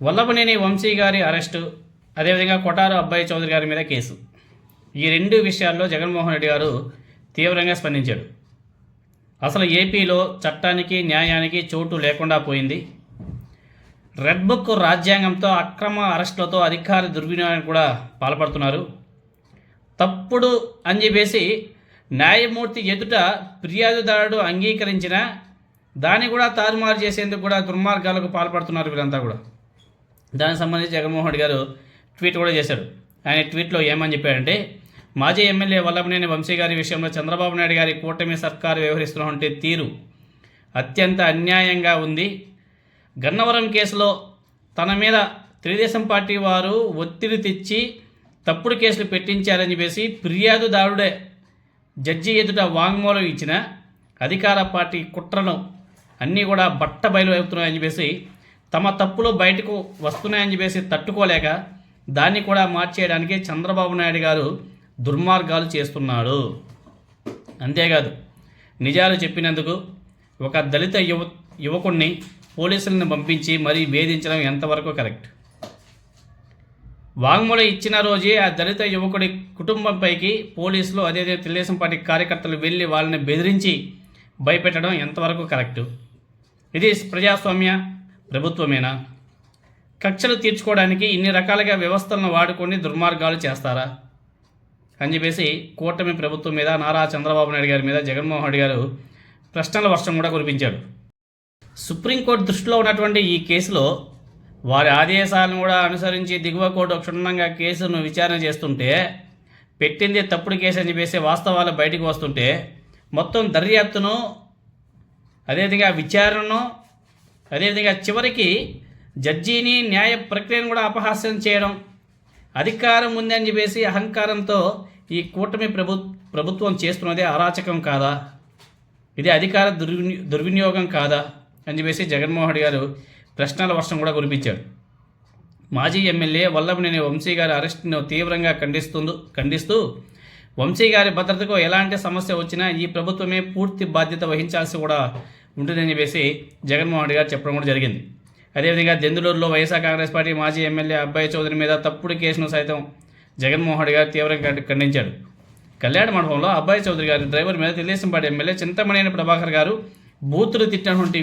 వల్లభనేని వంశీ గారి అరెస్టు అదేవిధంగా కొటారు అబ్బాయి చౌదరి గారి మీద కేసు. ఈ రెండు విషయాల్లో జగన్మోహన్ రెడ్డి గారు తీవ్రంగా స్పందించాడు. అసలు ఏపీలో చట్టానికి న్యాయానికి చోటు లేకుండా పోయింది. రెడ్ బుక్ రాజ్యాంగంతో అక్రమ అరెస్టులతో అధికార దుర్వినియోగానికి కూడా పాల్పడుతున్నారు. తప్పుడు అని చెప్పేసి న్యాయమూర్తి ఎదుట ఫిర్యాదుదారుడు అంగీకరించిన దాన్ని కూడా తారుమారు చేసేందుకు కూడా దుర్మార్గాలకు పాల్పడుతున్నారు వీళ్ళంతా కూడా. దానికి సంబంధించి జగన్మోహన్ రెడ్డి గారు ట్వీట్ కూడా చేశాడు ఆయన ట్వీట్లో ఏమని చెప్పాడంటే మాజీ ఎమ్మెల్యే వల్లభనేని వంశీ గారి విషయంలో చంద్రబాబు నాయుడు గారి కూటమి సర్కారు వ్యవహరిస్తున్నటువంటి తీరు అత్యంత అన్యాయంగా ఉంది. గన్నవరం కేసులో తన మీద తెలుగుదేశం పార్టీ వారు ఒత్తిడి తెచ్చి తప్పుడు కేసులు పెట్టించారని చెప్పేసి ఫిర్యాదుదారుడే జడ్జి ఎదుట వాంగ్మూలం ఇచ్చిన అధికార పార్టీ కుట్రను అన్నీ కూడా బట్ట బయలు అవుతున్నాయని చెప్పేసి తమ తప్పులు బయటకు వస్తున్నాయని చెప్పేసి తట్టుకోలేక దాన్ని కూడా మార్చేయడానికి చంద్రబాబు నాయుడు గారు దుర్మార్గాలు చేస్తున్నాడు అంతేకాదు నిజాలు చెప్పినందుకు ఒక దళిత యువ యువకుణ్ణి పోలీసులను పంపించి మరీ వేధించడం ఎంతవరకు కరెక్ట్? వాంగ్మూలం ఇచ్చిన రోజే ఆ దళిత యువకుడి కుటుంబంపైకి పోలీసులు అదే తెలుగుదేశం పార్టీ కార్యకర్తలు వెళ్ళి వాళ్ళని బెదిరించి భయపెట్టడం ఎంతవరకు కరెక్టు? ఇది ప్రజాస్వామ్య ప్రభుత్వమేనా? కక్షలు తీర్చుకోవడానికి ఇన్ని రకాలుగా వ్యవస్థలను వాడుకొని దుర్మార్గాలు చేస్తారా? అని చెప్పేసి కూటమి ప్రభుత్వం మీద నారా చంద్రబాబు నాయుడు గారి మీద జగన్మోహన్ రెడ్డి గారు ప్రశ్నల వర్షం కూడా కురిపించాడు సుప్రీంకోర్టు దృష్టిలో ఉన్నటువంటి ఈ కేసులో వారి ఆదేశాలను కూడా అనుసరించి దిగువ కోర్టు క్షుణ్ణంగా కేసును విచారణ చేస్తుంటే పెట్టింది తప్పుడు కేసు అని చెప్పేసి వాస్తవాలు బయటకు వస్తుంటే మొత్తం దర్యాప్తును అదేవిధంగా విచారణను అదేవిధంగా చివరికి జడ్జీని న్యాయ ప్రక్రియను కూడా అపహాస్యం చేయడం అధికారం ఉందని చెప్పేసి అహంకారంతో ఈ కూటమి ప్రభు ప్రభుత్వం చేస్తున్నదే అరాచకం కాదా? ఇది అధికార దుర్విని దుర్వినియోగం కాదా? అని చెప్పేసి జగన్మోహన్ గారు ప్రశ్నల వర్షం కూడా కురిపించాడు. మాజీ ఎమ్మెల్యే వల్లభనేని వంశీ గారి అరెస్ట్ను తీవ్రంగా ఖండిస్తుందు ఖండిస్తూ వంశీ గారి భద్రతకు ఎలాంటి సమస్య వచ్చినా ఈ ప్రభుత్వమే పూర్తి బాధ్యత వహించాల్సి కూడా ఉంటుందని చెప్పేసి జగన్మోహన్ రెడ్డి గారు చెప్పడం కూడా జరిగింది. అదేవిధంగా దెందులూరులో వైఎస్ఆర్ కాంగ్రెస్ పార్టీ మాజీ ఎమ్మెల్యే అబ్బాయి చౌదరి మీద తప్పుడు కేసును సైతం జగన్మోహన్ రెడ్డి గారు తీవ్రంగా ఖండించాడు కళ్యాణ మండపంలో అబ్బాయి చౌదరి గారి డ్రైవర్ మీద తెలుగుదేశం పార్టీ ఎమ్మెల్యే చింతమనేని ప్రభాకర్ గారు బూతులు తిట్టినటువంటి